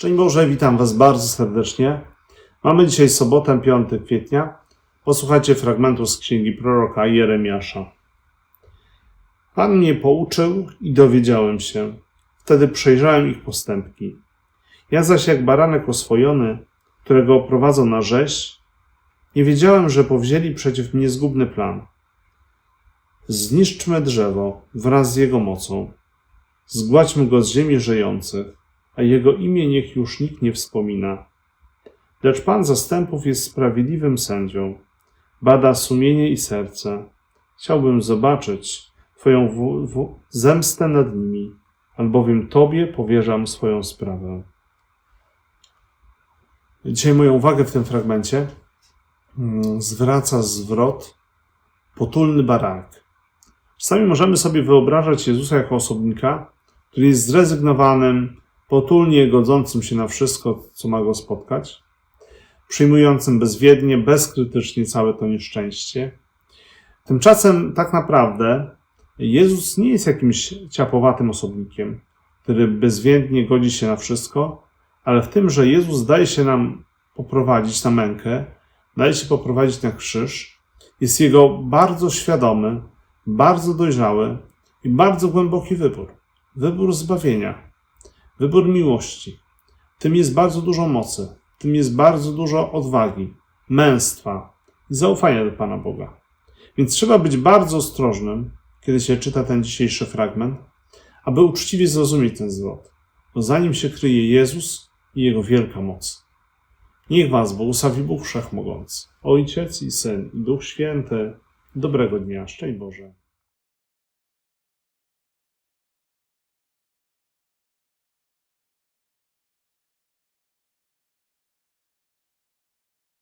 Szczęść Boże, witam Was bardzo serdecznie. Mamy dzisiaj sobotę, 5 kwietnia. Posłuchajcie fragmentu z księgi proroka Jeremiasza. Pan mnie pouczył i dowiedziałem się. Wtedy przejrzałem ich postępki. Ja zaś jak baranek oswojony, którego oprowadzą na rzeź, nie wiedziałem, że powzięli przeciw mnie zgubny plan. Zniszczmy drzewo wraz z jego mocą. Zgładźmy go z ziemi żyjących, a jego imię niech już nikt nie wspomina. Lecz Pan zastępów jest sprawiedliwym sędzią. Bada sumienie i serce. Chciałbym zobaczyć Twoją w- w- zemstę nad nimi, albowiem Tobie powierzam swoją sprawę. Dzisiaj moją uwagę w tym fragmencie mm, zwraca zwrot potulny baranek. Czasami możemy sobie wyobrażać Jezusa jako osobnika, który jest zrezygnowanym, potulnie godzącym się na wszystko, co ma go spotkać, przyjmującym bezwiednie, bezkrytycznie całe to nieszczęście. Tymczasem tak naprawdę Jezus nie jest jakimś ciapowatym osobnikiem, który bezwiednie godzi się na wszystko, ale w tym, że Jezus daje się nam poprowadzić na mękę, daje się poprowadzić na krzyż, jest jego bardzo świadomy, bardzo dojrzały i bardzo głęboki wybór. Wybór zbawienia, wybór miłości. Tym jest bardzo dużo mocy, tym jest bardzo dużo odwagi, męstwa i zaufania do Pana Boga. Więc trzeba być bardzo ostrożnym, kiedy się czyta ten dzisiejszy fragment, aby uczciwie zrozumieć ten zwrot, bo za nim się kryje Jezus i Jego wielka moc. Niech Was błogosławi Bóg Wszechmogący, Ojciec i Syn i Duch Święty. Dobrego dnia, szczęść Boże.